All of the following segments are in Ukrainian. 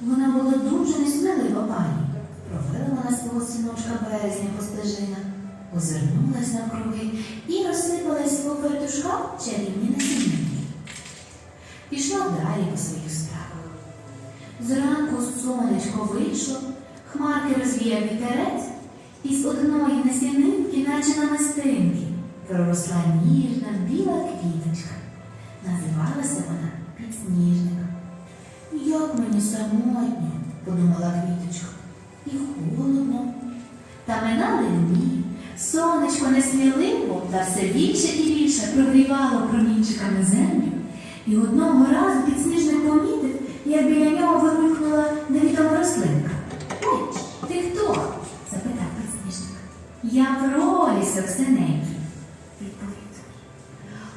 Вона була дуже несмілива пані. Провела вона свого синочка березня по стежинах, озирнулась навкруги і розсипала з свого фартушка чарівні насінники. Пішла далі по своїх справах. Зранку сонечко вийшло, хмарки розвіяв вітерець, і з одної насінинки, наче намистинки, проросла ніжна біла квіточка. Називалася вона підсніжник. Як мені самотньо, подумала квіточка, і холодно. Та минали дні, сонечко несміливо та все більше і більше прогрівало промінчиками землю, і одного разу підсніжник помітив, як біля нього вигукнула невідома рослинка. Ой, ти хто? запитав підсніжник. Я пролісок синенький, відповів.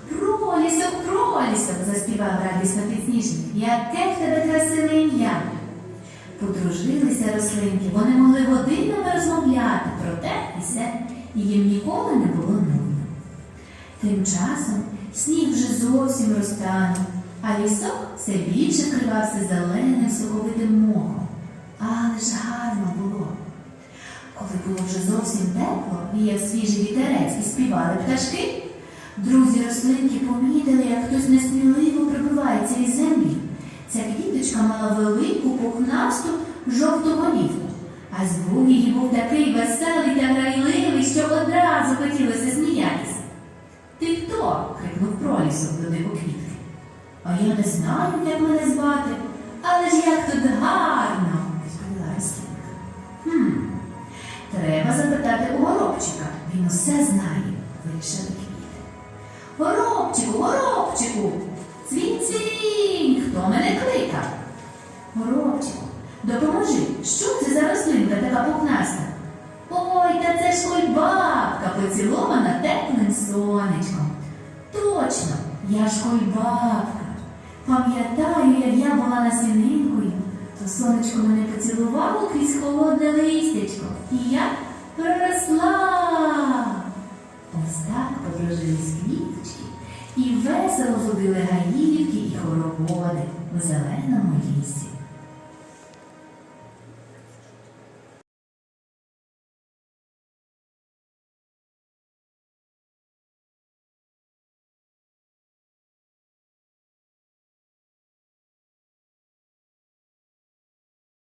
Пролісок, пролісок, заспівав радісно підсніжник. Яке в тебе красиве ім'я. Подружилися рослинки, вони могли годинами розмовляти про те і се, і їм ніколи не було нудно. Тим часом сніг вже зовсім розтанув, а лісок все більше вкривався зеленим соковитим мохом. Але ж гарно було. Коли було вже зовсім тепло, віяв свіжий вітерець і співали пташки, друзі рослинки помітили, як хтось несміливо прибивається із землі. Ця квіточка мала велику пухнасту жовту голівку, а звук її був такий веселий та грайливий, що одразу хотілося сміятися. Ти хто? крикнув пролісок до дивоквітки. А я не знаю, як мене звати, але ж як тут гарно, відповіла рослинка. Хм, треба запитати у горобчика. Він усе знає, вирішили квіти. Горобчику, горобчику, цвінь-цвінь, хто мене кликав? Горобчику, допоможи, що це за рослинка така пухнаста? Ой, та це ж кульбабка, поцілована теплим сонечком. Точно, я ж кульбабка. Пам'ятаю, як я була насінинкою, то сонечко мене поцілувало крізь холодне листячко, і я проросла. Подружились квіточки і весело ходили гаївки і хороводи у зеленому лісі.